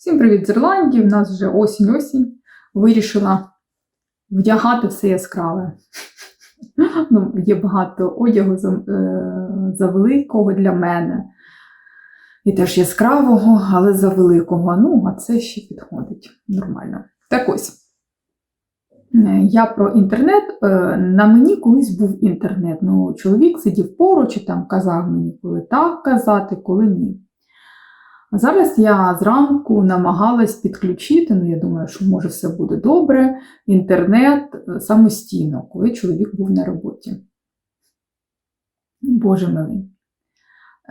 Всім привіт з Ірландії. У нас вже осінь-осінь. Вирішила вдягати все яскраве. Ну, є багато одягу за, е, за великого для мене. І теж яскравого, але за великого. Ну, а це ще підходить нормально. Так ось. Е, Я про інтернет. Е, На мені колись був інтернет. Ну, чоловік сидів поруч і там казав мені, коли так казати, коли ні. А зараз я зранку намагалась підключити, ну я думаю, що може все буде добре, інтернет е, самостійно, коли чоловік був на роботі. Боже милий.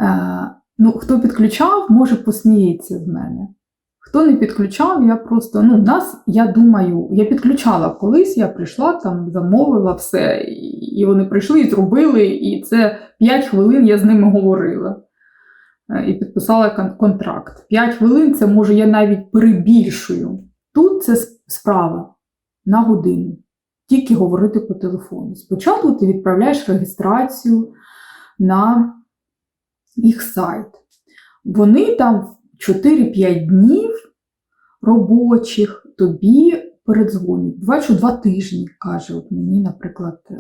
Е, ну, хто підключав, може посміється з мене. Хто не підключав, я просто, ну, нас, я думаю, я підключала колись, я прийшла там, замовила все, і вони прийшли і зробили, і це 5 хвилин я з ними говорила і підписала контракт. 5 хвилин це може я навіть перебільшую. Тут це справа на годину. Тільки говорити по телефону. Спочатку ти відправляєш реєстрацію на їх сайт. Вони там 4-5 днів робочих тобі передзвонять. Буває, що два тижні, каже от мені, наприклад, е,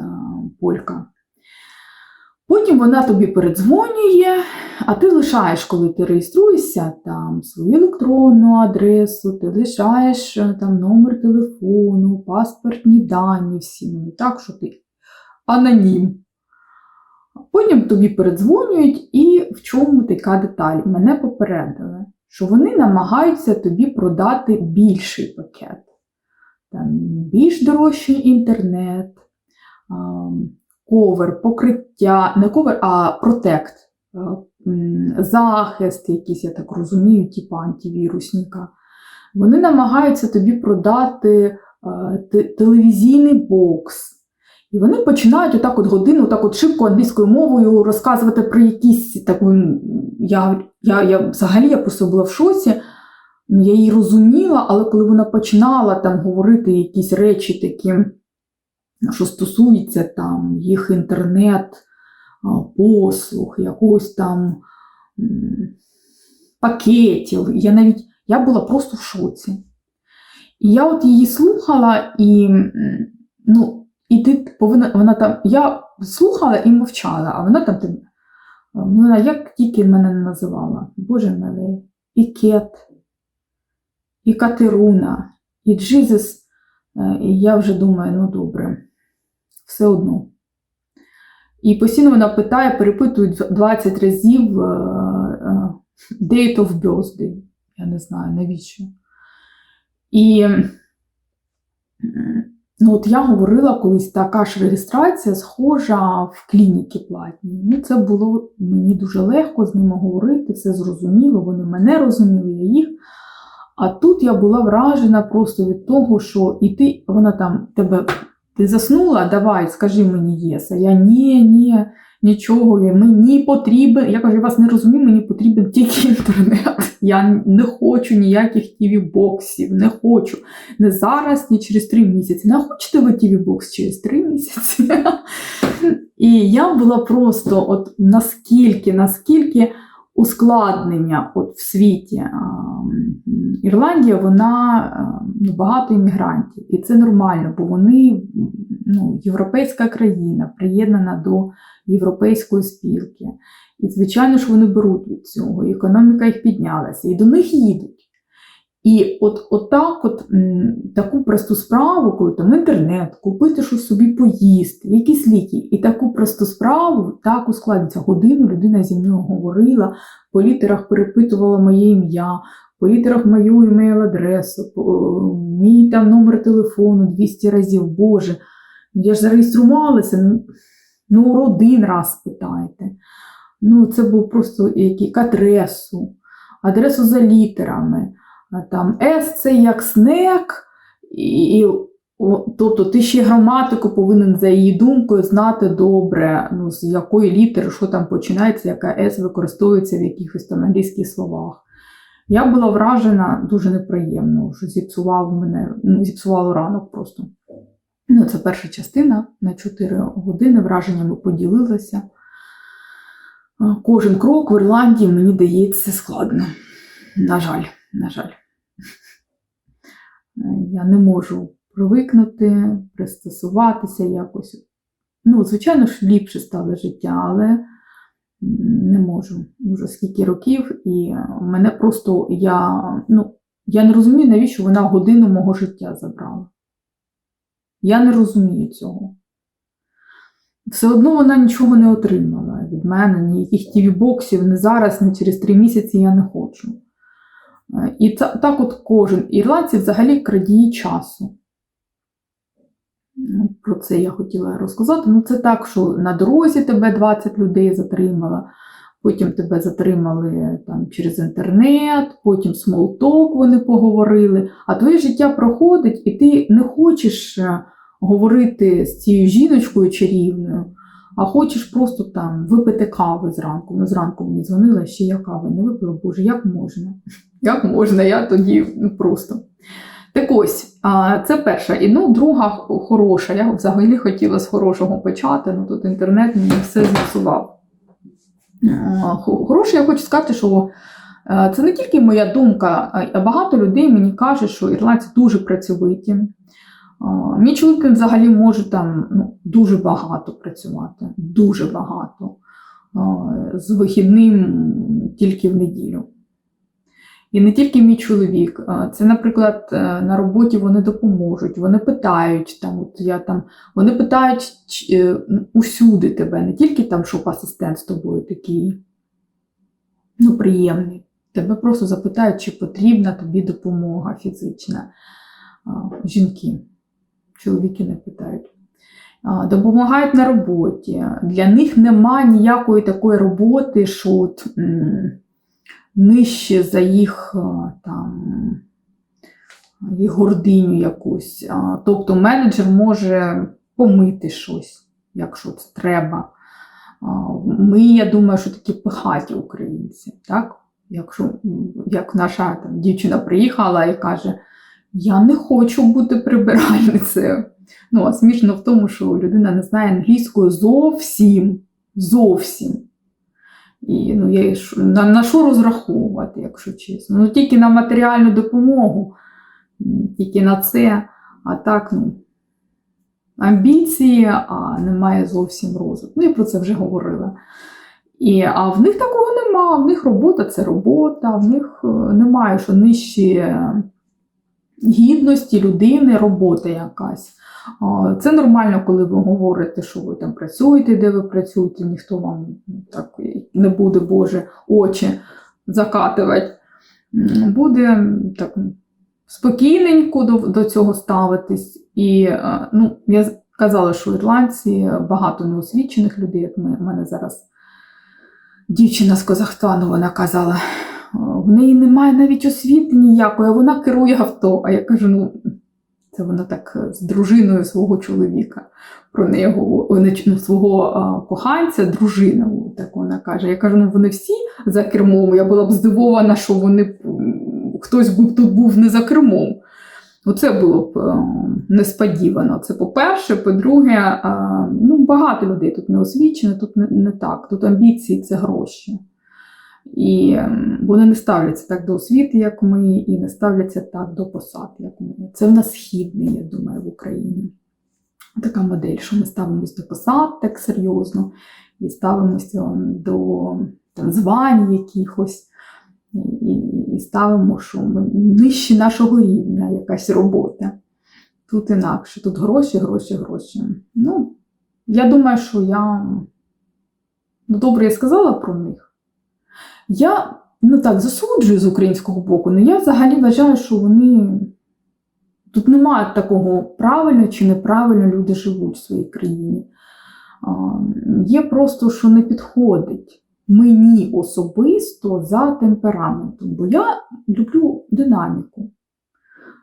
Полька. Потім вона тобі передзвонює, а ти лишаєш, коли ти реєструєшся, там свою електронну адресу, ти лишаєш е, там номер телефону, паспортні дані всі. Ну, не так, що ти анонім. Потім тобі передзвонюють, і в чому така деталь? Мене попередили, що вони намагаються тобі продати більший пакет. Там більш дорожчий інтернет, ковер, покриття, не ковер, а протект, е, захист якийсь, я так розумію, типу антивірусника. Вони намагаються тобі продати е, телевізійний бокс. І вони починають отак от годину, отак от шибко англійською мовою розказувати про якісь таку. Я, я, я взагалі я просто була в шоці. Ну, я її розуміла, але коли вона починала там говорити якісь речі такі, що стосуються там їх інтернет, послуг, якогось там пакетів, я навіть я була просто в шоці. І я от її слухала, і ну, і ти повинна, вона там, я слухала і мовчала, а вона там, вона як тільки мене не називала, Боже милий, і Кет, і Катеруна, і Джизус, Е, і я вже думаю, ну добре, все одно. І постійно вона питає, перепитують 20 разів е, е, date of birthday. Я не знаю, навіщо. І ну, от я говорила колись, така ж реєстрація схожа в клініки платні. Ну, це було мені дуже легко з ними говорити, все зрозуміло, вони мене розуміли, я їх. А тут я була вражена просто від того, що і ти, вона там тебе, ти заснула, давай, скажи мені єс. А я ні, ні, нічого, мені потрібен. Я кажу, я вас не розумію, мені потрібен тільки інтернет. Я не хочу ніяких тіві-боксів, не хочу. Не зараз, ні через три місяці. Не хочете ви тіві-бокс через три місяці? І я була просто от наскільки, наскільки ускладнення от в світі. Ірландія, вона ну, багато іммігрантів, і це нормально, бо вони ну, європейська країна, приєднана до європейської спілки. І, звичайно ж, вони беруть від цього, економіка їх піднялася, і до них їдуть. І от, от так, от таку просту справу, коли там інтернет, купити щось собі поїсти, якісь ліки, і таку просту справу так ускладнюється. Годину людина зі мною говорила, по літерах перепитувала моє ім'я, по літерах мою імейл-адресу, мій там номер телефону 200 разів. Боже, я ж зареєструвалася, ну, ну один раз питайте. Ну, це був просто який адресу, адресу за літерами. Там С це як снек, і, і тобто ти ще граматику повинен за її думкою знати добре, ну, з якої літери, що там починається, яка С використовується в якихось там англійських словах. Я була вражена дуже неприємно, що зіпсував мене, ну, зіпсувало ранок просто. Ну, це перша частина на 4 години враженнями поділилася. Кожен крок в Ірландії мені дається складно. На жаль, на жаль. я не можу привикнути, пристосуватися якось. Ну, звичайно ж, ліпше стало життя, але не можу. Уже скільки років, і мене просто я, ну, я не розумію, навіщо вона годину мого життя забрала. Я не розумію цього. Все одно вона нічого не отримала від мене, ніяких тіві-боксів, не зараз, не через три місяці я не хочу. І та- так от кожен. Ірландці взагалі крадії часу. Ну, Про це я хотіла розказати. Ну, це так, що на дорозі тебе 20 людей затримало, потім тебе затримали там, через інтернет, потім смолток вони поговорили, а твоє життя проходить, і ти не хочеш е, говорити з цією жіночкою чарівною, а хочеш просто там випити кави зранку. Ну, зранку мені дзвонила, ще я кави не випила. Боже, як можна? Як можна? Я тоді ну, просто. Так ось, це перша. І ну, друга хороша. Я взагалі хотіла з хорошого почати, ну тут інтернет мені все зіпсував. Хороше, я хочу сказати, що це не тільки моя думка, а багато людей мені каже, що ірландці дуже працьовиті. Мій чоловік взагалі може там ну, дуже багато працювати, дуже багато. З вихідним тільки в неділю. І не тільки мій чоловік. Це, наприклад, е, на роботі вони допоможуть, вони питають там, от я там, вони питають е, усюди тебе, не тільки там, щоб асистент з тобою такий ну, приємний. Тебе просто запитають, чи потрібна тобі допомога фізична. Жінки, чоловіки не питають. Допомагають на роботі. Для них нема ніякої такої роботи, що от, нижче за їх там, їх гординю якусь. Тобто менеджер може помити щось, якщо це треба. Ми, я думаю, що такі пихаті українці. Так? Якщо як наша там, дівчина приїхала і каже, я не хочу бути прибиральницею. Ну, а смішно в тому, що людина не знає англійською зовсім. Зовсім. І ну, я, на, на що розраховувати, якщо чесно? Ну, тільки на матеріальну допомогу, тільки на це, а так, ну, амбіції, а немає зовсім розвитку. Ну, я про це вже говорила. І, а в них такого нема. В них робота це робота, в них е, немає, що нижче гідності людини, робота якась. Це нормально, коли ви говорите, що ви там працюєте, де ви працюєте, ніхто вам так не буде, Боже, очі закатувати. Буде так спокійненько до, до цього ставитись. І е, ну, я казала, що в ірландці багато неосвічених людей, як в мене зараз дівчина з Казахстану, вона казала, в неї немає навіть освіти ніякої, а вона керує авто. А я кажу, ну, це вона так е, з дружиною свого чоловіка про неї ну, свого а, коханця, дружина, так вона каже. Я кажу, ну вони всі за кермом. Я була б здивована, що вони хтось був тут був не за кермом. Оце було б е, несподівано. Це по-перше. По-друге, е, ну, багато людей тут не освічено, тут не, не так. Тут амбіції це гроші. І ем, вони не ставляться так до освіти, як ми, і не ставляться так до посад, як ми. Це в нас східний, я думаю, в Україні. Така модель, що ми ставимося до посад так серйозно, і ставимося до там, звань якихось, і, і ставимо, що ми нижче нашого рівня якась робота. Тут інакше, тут гроші, гроші, гроші. Ну, я думаю, що я ну, добре я сказала про них. Я ну так засуджую з українського боку, але я взагалі вважаю, що вони тут немає такого правильно чи неправильно люди живуть в своїй країні. Є просто, що не підходить мені особисто за темпераментом, бо я люблю динаміку.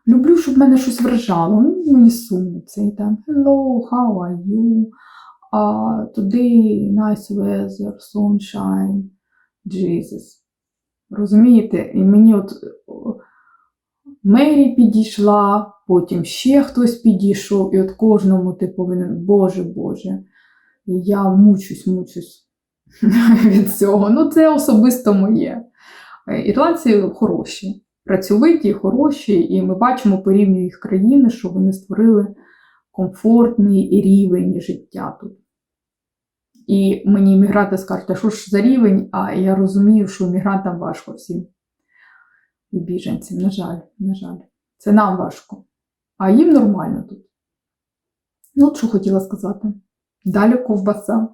Люблю, щоб мене щось вражало. Ну, мені сумно цей там Hello, how are you? Uh, today nice weather, sunshine. Jesus. Розумієте? І мені от Мері підійшла, потім ще хтось підійшов, і от кожному ти повинен, Боже, Боже, я мучусь, мучусь від цього. Ну, це особисто моє. Е, Ірландці хороші. працьовиті, хороші, і ми бачимо по рівню їх країни, що вони створили комфортний рівень життя тут. І мені іммігранти скажуть, а що ж за рівень? А я розумію, що іммігрантам важко всім. І біженцям, на жаль, на жаль. Це нам важко. А їм нормально тут. Ну, от що хотіла сказати. Далі ковбаса.